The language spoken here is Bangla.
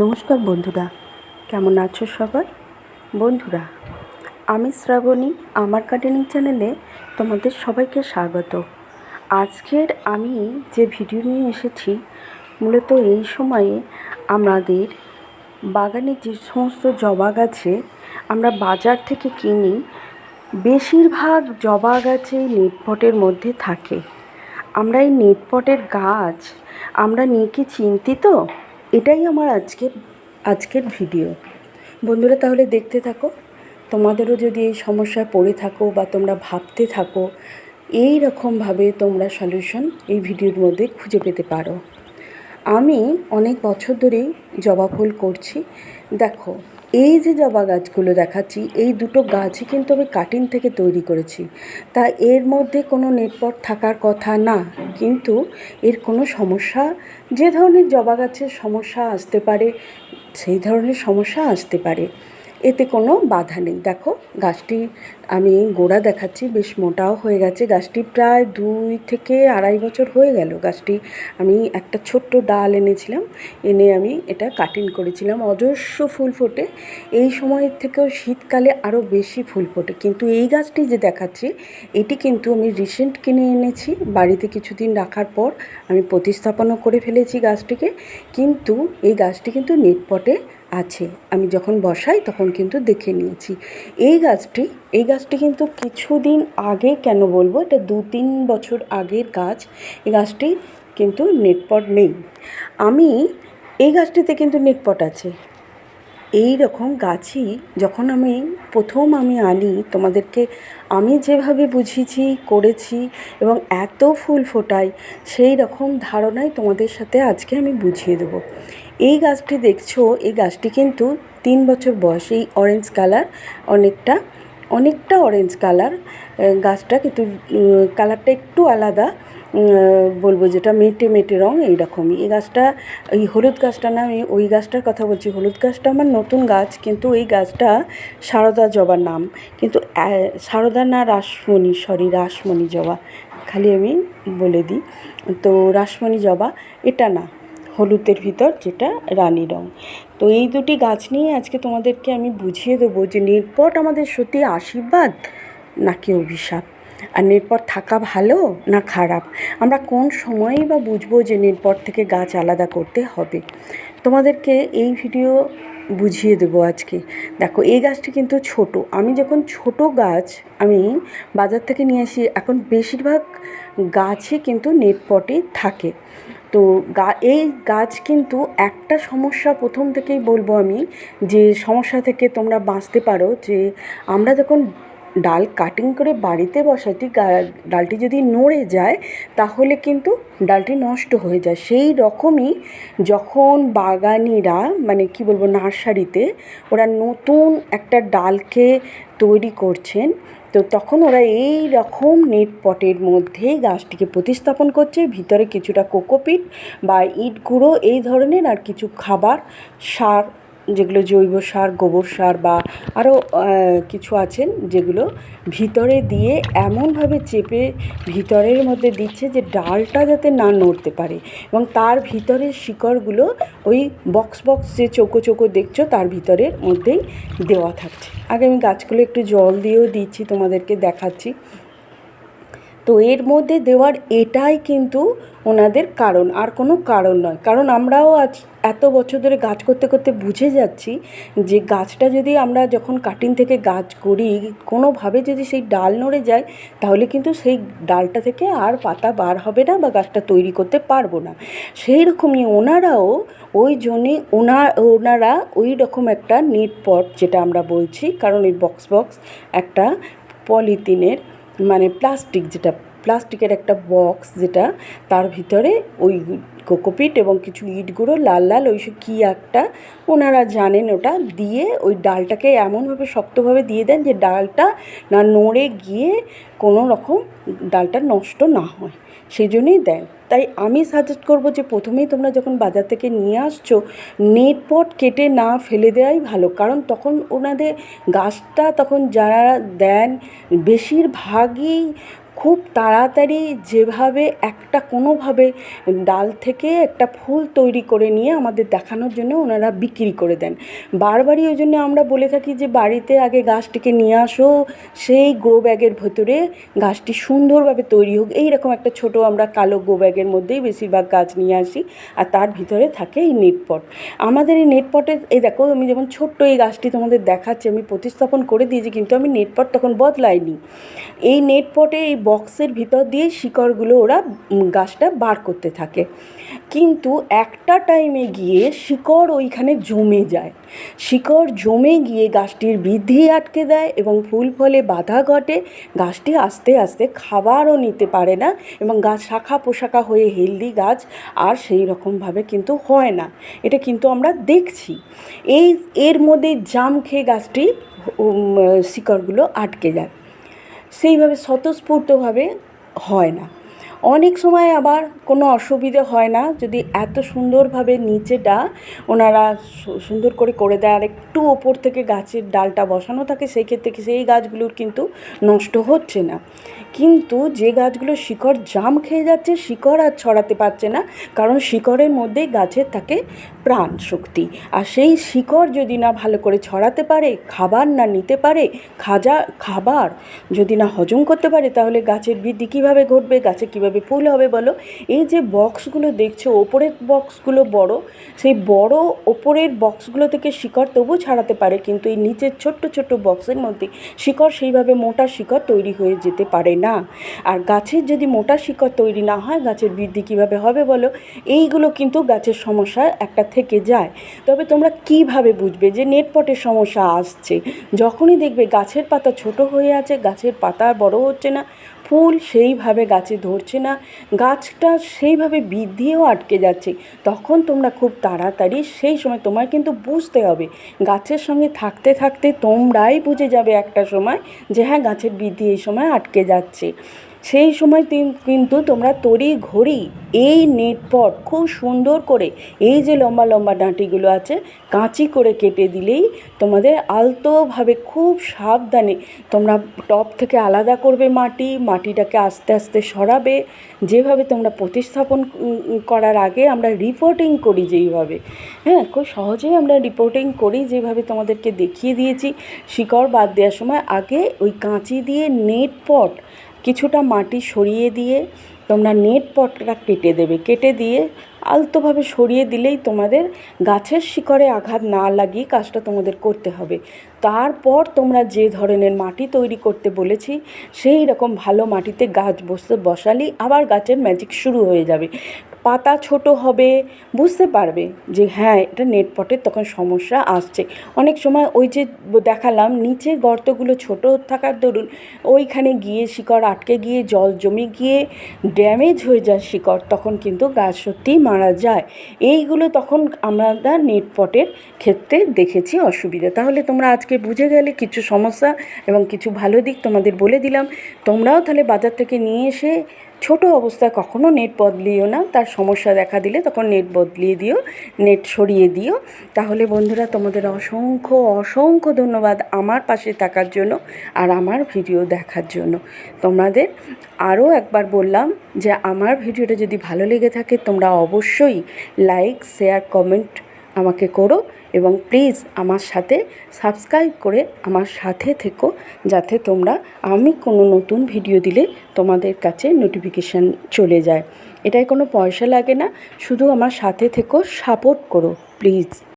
নমস্কার বন্ধুরা, কেমন আছো সবাই? বন্ধুরা, আমি শ্রাবণী, আমার গার্ডেনিং চ্যানেলে তোমাদের সবাইকে স্বাগত। আজকের আমি যে ভিডিও নিয়ে এসেছি, মূলত এই সময়ে আমাদের বাগানে যে সমস্ত জবা গাছে আমরা বাজার থেকে কিনি, বেশিরভাগ জবা গাছে নেট পটের মধ্যে থাকে। আমরা এই নেট পটের গাছ আমরা নিয়ে কি চিন্তিত এটাই আমার আজকের আজকের ভিডিও। বন্ধুরা, তাহলে দেখতে থাকো, তোমাদেরও যদি এই সমস্যায় পড়ে থাকো বা তোমরা ভাবতে থাকো, এই রকমভাবে তোমরা সলিউশন এই ভিডিওর মধ্যে খুঁজে পেতে পারো। আমি অনেক বছর ধরেই জবা ফুল করছি। দেখো এই যে জবা গাছগুলো দেখাচ্ছি, এই দুটো গাছই কিন্তু আমি কাটিং থেকে তৈরি করেছি। তা এর মধ্যে কোনো নেটপট থাকার কথা না, কিন্তু এর কোনো সমস্যা, যে ধরনের জবা গাছের সমস্যা আসতে পারে, সেই ধরনের সমস্যা আসতে পারে। এতে কোনো বাধা নেই। দেখো, গাছটি আমি গোড়া দেখাচ্ছি, বেশ মোটাও হয়ে গেছে। গাছটি প্রায় দুই থেকে আড়াই বছর হয়ে গেল। গাছটি আমি একটা ছোট্ট ডাল এনেছিলাম, এনে আমি এটা কাটিং করেছিলাম। অজস্র ফুল ফোটে। এই সময়ের থেকেও শীতকালে আরও বেশি ফুল ফোটে। কিন্তু এই গাছটি যে দেখাচ্ছি, এটি কিন্তু আমি রিসেন্ট কিনে এনেছি। বাড়িতে কিছুদিন রাখার পর আমি প্রতিস্থাপনও করে ফেলেছি গাছটিকে। কিন্তু এই গাছটি কিন্তু নেট পটে আছে। আমি যখন বসাই তখন কিন্তু দেখে নিয়েছি। এই গাছটি এই গাছটি কিন্তু কিছুদিন আগে কেন বলব, এটা দু তিন বছর আগের গাছ। এই গাছটি কিন্তু নেটপট নেই। আমি, এই গাছটিতে কিন্তু নেটপট আছে। এই রকম গাছই যখন আমি প্রথম আমি আনি, তোমাদেরকে আমি যেভাবে বুঝিয়েছি, করেছি এবং এত ফুল ফোটাই, সেই রকম ধারণাই তোমাদের সাথে আজকে আমি বুঝিয়ে দেবো। এই গাছটি দেখছ, এই গাছটি কিন্তু তিন বছর বয়স, এই অরেঞ্জ কালার অনেকটা অনেকটা অরেঞ্জ কালার গাছটা কিন্তু কালারটা একটু আলাদা। বলব যেটা মেটে মেটে রঙ এইরকমই। এই গাছটা, এই হলুদ গাছটা না, আমি ওই গাছটার কথা বলছি। হলুদ গাছটা আমার নতুন গাছ, কিন্তু এই গাছটা সারদা জবার নাম। কিন্তু সারদা না রাসমণি, সরি, রাসমণি জবা। খালি আমি বলে দিই। তো রাসমণি জবা, এটা না, হলুদের ভিতর যেটা রানী রঙ তো এই দুটি গাছ নিয়ে আজকে তোমাদেরকে আমি বুঝিয়ে দেবো যে নেটপট আমাদের সত্যি আশীর্বাদ নাকি অভিশাপ। আর নেটপট থাকা ভালো না খারাপ? আমরা কোন সময়েই বা বুঝব যে নেটপট থেকে গাছ আলাদা করতে হবে? তোমাদেরকে এই ভিডিও বুঝিয়ে দেবো আজকে। দেখো, এই গাছটি কিন্তু ছোট। আমি যখন ছোট গাছ, আমি বাজার থেকে নিয়ে আসি, এখন বেশিরভাগ গাছই কিন্তু নেটপটে থাকে। তো গা, এই গাছ কিন্তু একটা সমস্যা প্রথম থেকেই বলব আমি, যে সমস্যা থেকে তোমরা বাঁচতে পারো যে আমরা যখন ডাল কাটিং করে বাড়িতে বসাটি ডালটি যদি নড়ে যায়, তাহলে কিন্তু ডালটি নষ্ট হয়ে যায়। সেই রকমই যখন বাগানিরা মানে কি বলব, নার্সারিতে ওরা নতুন একটা ডালকে তৈরি করছেন, তো তখন ওরা এই রকম নেট পটের মধ্যেই গাছটিকে প্রতিস্থাপন করছে। ভিতরে কিছুটা কোকোপিট বা ইট গুঁড়ো, এই ধরনের আর কিছু খাবার সার যেগুলো জৈব সার, গোবর সার বা আরও কিছু আছেন যেগুলো ভিতরে দিয়ে এমনভাবে চেপে ভিতরের মধ্যে দিচ্ছে যে ডালটা যাতে না নড়তে পারে এবং তার ভিতরের শিকড়গুলো ওই বক্স বক্স যে চৌকো চৌকো দেখছ তার ভিতরের মধ্যেই দেওয়া থাকছে। আগে আমি গাছগুলো একটু জল দিয়েও দিচ্ছি, তোমাদেরকে দেখাচ্ছি। তো এর মধ্যে দেওয়ার এটাই কিন্তু ওনাদের কারণ, আর কোনো কারণ নয়। কারণ আমরাও আজ এত বছর ধরে গাছ করতে করতে বুঝে যাচ্ছি যে গাছটা যদি আমরা যখন কাটিং থেকে গাছ করি, কোনোভাবে যদি সেই ডাল নড়ে যায়, তাহলে কিন্তু সেই ডালটা থেকে আর পাতা বার হবে না বা গাছটা তৈরি করতে পারব না। সেই রকমই ওনারাও ওই জন্যে ওনা, ওনারা ওই রকম একটা নেট পট, যেটা আমরা বলছি, কারণ এই বক্স বক্স একটা পলিথিনের মানে প্লাস্টিক যেটা প্লাস্টিকের একটা বক্স যেটা তার ভিতরে ওই কোকোপিট এবং কিছু ইট গুঁড়ো, লাল লাল, ওই কী একটা, ওনারা জানেন ওটা, দিয়ে ওই ডালটাকে এমনভাবে শক্তভাবে দিয়ে দেন যে ডালটা না নড়ে গিয়ে কোনো রকম ডালটা নষ্ট না হয়। সেই জন্যই দেন। তাই আমি সাজেস্ট করব যে প্রথমেই তোমরা যখন বাজার থেকে নিয়ে আসছো, নেট পট কেটে না ফেলে দেওয়াই ভালো। কারণ তখন ওনাদের গাছটা তখন যারা দেন, বেশিরভাগই খুব তাড়াতাড়ি যেভাবে একটা কোনোভাবে ডাল থেকে একটা ফুল তৈরি করে নিয়ে আমাদের দেখানোর জন্য ওনারা বিক্রি করে দেন। বারবারই ওই জন্য আমরা বলে থাকি যে, বাড়িতে আগে গাছটিকে নিয়ে আসো, সেই গ্রো ব্যাগের ভেতরে গাছটি সুন্দরভাবে তৈরি হোক। এইরকম একটা ছোট আমরা কালো গ্রো ব্যাগের মধ্যেই বেশিরভাগ গাছ নিয়ে আসি আর তার ভিতরে থাকে এই নেটপট আমাদের এই নেট পটে এই দেখো আমি যেমন ছোট্ট এই গাছটি তোমাদের দেখাচ্ছি, আমি প্রতিস্থাপন করে দিয়েছি, কিন্তু আমি নেট পট তখন বদলাইনি। এই নেটপটে এই বক্সের ভিতর দিয়ে শিকড়গুলো ওরা গাছটা বার করতে থাকে। কিন্তু একটা টাইমে গিয়ে শিকড় ওইখানে জমে যায়। শিকড় জমে গিয়ে গাছটির বৃদ্ধি আটকে দেয় এবং ফুল ফলে বাধা ঘটে। গাছটি আস্তে আস্তে খাবারও নিতে পারে না এবং গাছ শাখা পোশাখা হয়ে হেলদি গাছ আর সেই রকমভাবে কিন্তু হয় না। এটা কিন্তু আমরা দেখছি। এই, এর মধ্যে জাম খেয়ে গাছটি শিকড়গুলো আটকে যায়। সেইভাবে স্বতঃস্ফূর্তভাবে হয় না। অনেক সময় আবার কোনো অসুবিধে হয় না। যদি এত সুন্দরভাবে নিচেটা ওনারা সুন্দর করে করে দেয়, আর একটু ওপর থেকে গাছের ডালটা বসানো থাকে, সেই ক্ষেত্রে সেই গাছগুলোর কিন্তু নষ্ট হচ্ছে না। কিন্তু যে গাছগুলো শিকড় জাম খেয়ে যাচ্ছে, শিকড় আর ছড়াতে পারছে না, কারণ শিকড়ের মধ্যেই গাছের থাকে প্রাণ শক্তি আর সেই শিকড় যদি না ভালো করে ছড়াতে পারে, খাবার না নিতে পারে, খাজা, খাবার যদি না হজম করতে পারে, তাহলে গাছের বৃদ্ধি কীভাবে ঘটবে, গাছে কীভাবে ফুল হবে বলো। এই যে বক্সগুলো দেখছ, ওপরের বক্সগুলো বড়, সেই বড় ওপরের বক্সগুলো থেকে শিকড় তবু ছাড়াতে পারে, কিন্তু এই নিচের ছোট্ট ছোট্ট বক্সের মধ্যে শিকড় সেইভাবে মোটা শিকড় তৈরি হয়ে যেতে পারে না। আর গাছের যদি মোটা শিকড় তৈরি না হয়, গাছের বৃদ্ধি কীভাবে হবে বলো? এইগুলো কিন্তু গাছের সমস্যা একটা থেকে যায়। তবে তোমরা কীভাবে বুঝবে যে নেটপটের সমস্যা আসছে? যখনই দেখবে গাছের পাতা ছোট হয়ে আছে, গাছের পাতা বড় হচ্ছে না ফুল সেইভাবে গাছে ধরছে না, গাছটা সেইভাবে বৃদ্ধিও আটকে যাচ্ছে। তখন তোমরা খুব তাড়াতাড়ি সেই সময় তোমার কিন্তু বুঝতে হবে। গাছের সঙ্গে থাকতে থাকতে তোমরাই বুঝে যাবে একটা সময় যে হ্যাঁ গাছের বৃদ্ধি এই সময় আটকে যাচ্ছে। সেই সময় কিন্তু তোমরা তড়ি ঘড়ি এই নেটপট খুব সুন্দর করে, এই যে লম্বা লম্বা ডাঁটিগুলো আছে, কাঁচি করে কেটে দিলেই তোমাদের আলতোভাবে খুব সাবধানে তোমরা টপ থেকে আলাদা করবে মাটি, মাটিটাকে আস্তে আস্তে সরাবে। যেভাবে তোমরা প্রতিস্থাপন করার আগে আমরা রিপোর্টিং করি যেইভাবে। হ্যাঁ খুব সহজেই আমরা রিপোর্টিং করি যেভাবে তোমাদেরকে দেখিয়ে দিয়েছি। শিকড় বাদ দেওয়ার সময় আগে ওই কাঁচি দিয়ে নেট পট কিছুটা মাটি সরিয়ে দিয়ে তোমরা নেট পটটা কেটে দেবে। কেটে দিয়ে আলতোভাবে সরিয়ে দিলেই তোমাদের গাছের শিকড়ে আঘাত না লাগিয়ে কাজটা তোমাদের করতে হবে। তারপর তোমরা যে ধরনের মাটি তৈরি করতে বলেছি, সেই রকম ভালো মাটিতে গাছ বসতে বসালেই আবার গাছের ম্যাজিক শুরু হয়ে যাবে। পাতা ছোট হবে, বুঝতে পারবে যে হ্যাঁ এটা নেট পটের তখন সমস্যা আসছে। অনেক সময় ওই যে দেখালাম, নিচের গর্তগুলো ছোট থাকার দরুন ওইখানে গিয়ে শিকড় আটকে গিয়ে জল জমে গিয়ে ড্যামেজ হয়ে যায় শিকড়, তখন কিন্তু গাছ সত্যিই মারা যায়। এইগুলো তখন আমরা নেট পটের ক্ষেত্রে দেখেছি অসুবিধা। তাহলে তোমরা আজকে বুঝে গেলে কিছু সমস্যা এবং কিছু ভালো দিক তোমাদের বলে দিলাম। তোমরাও তাহলে বাজার থেকে নিয়ে এসে ছোট অবস্থায় কখনো নেট বদলিও না। তার সমস্যা দেখা দিলে তখন নেট বদলিয়ে দিও, নেট সরিয়ে দিও। তাহলে বন্ধুরা, তোমাদের অসংখ্য অসংখ্য ধন্যবাদ আমার পাশে থাকার জন্য আর আমার ভিডিও দেখার জন্য। তোমাদের আরও একবার বললাম যে আমার ভিডিওটা যদি ভালো লেগে থাকে, তোমরা অবশ্যই লাইক শেয়ার কমেন্ট আমাকে করো। এবং প্লিজ আমার সাথে সাবস্ক্রাইব করে আমার সাথে থেকো যাতে তোমরা আমি কোনো নতুন ভিডিও দিলে তোমাদের কাছে নোটিফিকেশান চলে যায়। এটায় কোনো পয়সা লাগে না, শুধু আমার সাথে থেকো সাপোর্ট করো প্লিজ